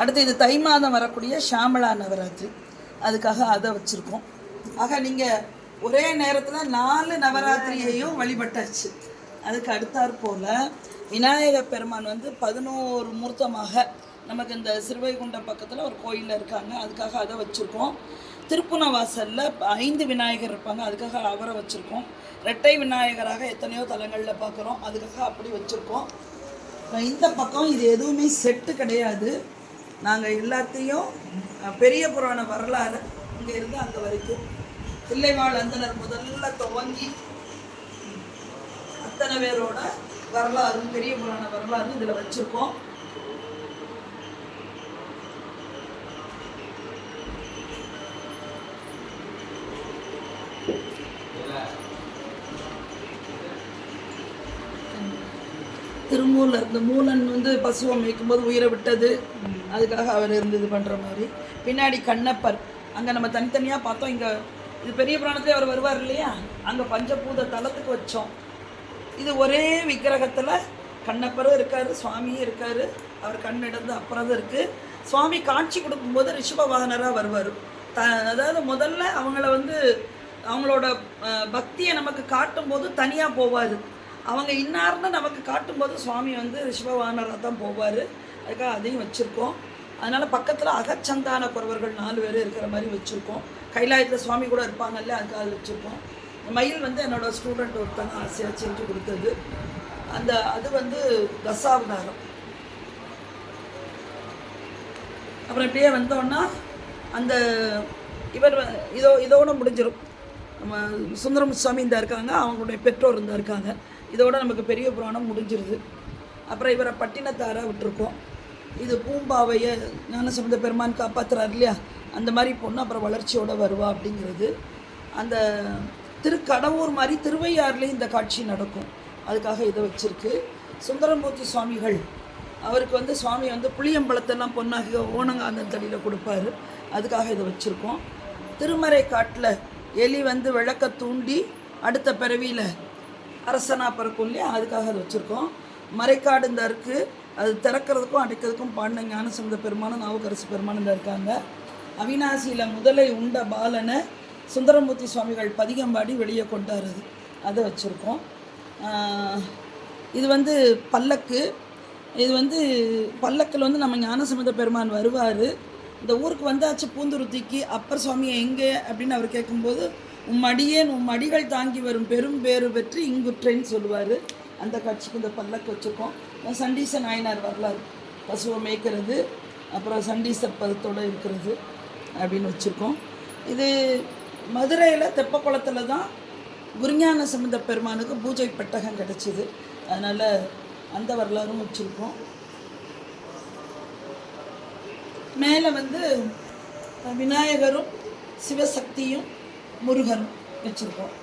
அடுத்து இது தை மாதம் வரக்கூடிய ஷாமலா நவராத்திரி. அதுக்காக அதை வச்சுருக்கோம். ஆக நீங்கள் ஒரே நேரத்தில் நாலு நவராத்திரியையும் வழிபட்டாச்சு. அதுக்கு அடுத்தாற் போல் விநாயகர் பெருமான் வந்து பதினோரு மூர்த்தமாக நமக்கு இந்த சிறுவைகுண்டம் பக்கத்தில் ஒரு கோயிலில் இருக்காங்க. அதுக்காக அதை வச்சுருக்கோம். திருப்புணவாசலில் ஐந்து விநாயகர் இருப்பாங்க. அதுக்காக அவரை வச்சுருக்கோம். ரெட்டை விநாயகராக எத்தனையோ தலங்களில் பார்க்குறோம் அதுக்காக அப்படி வச்சுருக்கோம். இந்த பக்கம் இது எதுவுமே செட்டு கிடையாது. நாங்கள் எல்லாத்தையும் பெரிய புராண வரலாறு இங்கே இருந்து அங்கே வரைக்கும் தில்லைவாழ் அந்தனர் முதல்ல துவங்கி அத்தனை பேரோட வரலாறு பெரிய புராண வரலாறு இதில் வச்சுருக்கோம். திருமூலர் இந்த மூலன் வந்து பசுவை மேய்க்கும்போது உயிரை விட்டது. அதுக்காக அவர் இருந்து இது பண்ணுற மாதிரி. பின்னாடி கண்ணப்பர். அங்கே நம்ம தனித்தனியாக பார்த்தோம். இங்கே இது பெரிய புராணத்திலே அவர் வருவார் இல்லையா? அங்கே பஞ்சபூத தலத்துக்கு வச்சோம். இது ஒரே விக்கிரகத்தில் கண்ணப்பரும் இருக்கார் சுவாமியும் இருக்கார். அவர் கண்ணிடந்து அப்புறம் இருக்குது சுவாமி காட்சி கொடுக்கும்போது ரிஷப வாகனராக வருவார். த அதாவது முதல்ல அவங்கள வந்து அவங்களோட பக்தியை நமக்கு காட்டும்போது தனியாக போவார். அவங்க இன்னார்னு நமக்கு காட்டும்போது சுவாமி வந்து ரிஷபவானராக தான் போவார். அதுக்காக அதையும் வச்சுருக்கோம். அதனால் பக்கத்தில் அகச்சந்தான குறவர்கள் நாலு பேர் இருக்கிற மாதிரி வச்சுருக்கோம். கைலாயத்தில் சுவாமி கூட இருப்பாங்கல்ல அதுக்காக வச்சுருக்கோம். மயில் வந்து என்னோடய ஸ்டூடெண்ட் ஒருத்தங்க ஆசையாக செஞ்சு கொடுத்தது. அந்த அது வந்து தசாவதாரம். அப்புறம் இப்படியே வந்தோன்னா அந்த இவர் வ- இதோ இதோட முடிஞ்சிடும் நம்ம சுந்தரம் சுவாமி இந்த இருக்காங்க அவங்களுடைய பெற்றோர் இருந்தா இருக்காங்க. இதோட நமக்கு பெரிய புராணம் முடிஞ்சிருது. அப்புறம் இவரை பட்டினத்தாராக விட்டுருக்கோம். இது பூம்பாவையை ஞானசம்பந்த பெருமான் காப்பாத்துறாரு இல்லையா? அந்த மாதிரி பொண்ணு அப்புறம் வளர்ச்சியோடு வருவா அப்படிங்கிறது. அந்த திருக்கடவுர் மாதிரி திருவையாறுலேயும் இந்த காட்சி நடக்கும். அதுக்காக இதை வச்சுருக்கு. சுந்தரமூர்த்தி சுவாமிகள். அவருக்கு வந்து சுவாமி வந்து புளியம்பழத்தெல்லாம் பொன்னாக ஓனங்காந்தன் தடியில் கொடுப்பாரு. அதுக்காக இதை வச்சுருக்கோம். திருமறை காட்டில் எலி வந்து விளக்க தூண்டி அடுத்த பிறவியில் அரசனாக பிறக்கும் இல்லையா? அதுக்காக அதை வச்சுருக்கோம். மறைக்காடு இந்த இருக்குது அது திறக்கிறதுக்கும் அடைக்கிறதுக்கும் பாடின ஞானசந்த பெருமானும் நாவுக்கரசு பெருமானும் இந்த இருக்காங்க. அவினாசியில் முதலை உண்ட பாலனை சுந்தரமூர்த்தி சுவாமிகள் பதிகம்பாடி வெளியே கொண்டாருது அதை வச்சுருக்கோம். இது வந்து பல்லக்கு. இது வந்து பல்லக்கில் வந்து நம்ம ஞானசமுத பெருமான் வருவார். இந்த ஊருக்கு வந்தாச்சு பூந்துருத்திக்கு அப்பர் சுவாமி எங்கே? அப்படின்னு அவர் கேட்கும்போது உம் அடியேன் உம் அடிகள் தாங்கி வரும் பெரும் பேரு பெற்று இங்குற்றேன்னு சொல்லுவார். அந்த காட்சிக்கு இந்த பல்லக்கு வச்சுருக்கோம். சண்டீச நாயனார் வரலாறு. பசுவை மேய்க்கிறது அப்புறம் சண்டீச பதத்தோடு இருக்கிறது அப்படின்னு வச்சுருக்கோம். இது மதுரையில் தெப்பக்குளத்தில் தான் குருஞான சம்பந்த பெருமானுக்கு பூஜை பெட்டகம் கிடச்சிது. அதனால் அந்த வரலாறும் வச்சுருக்கோம். மேலே வந்து விநாயகரும் சிவசக்தியும் முருகனும் வச்சுருக்கோம்.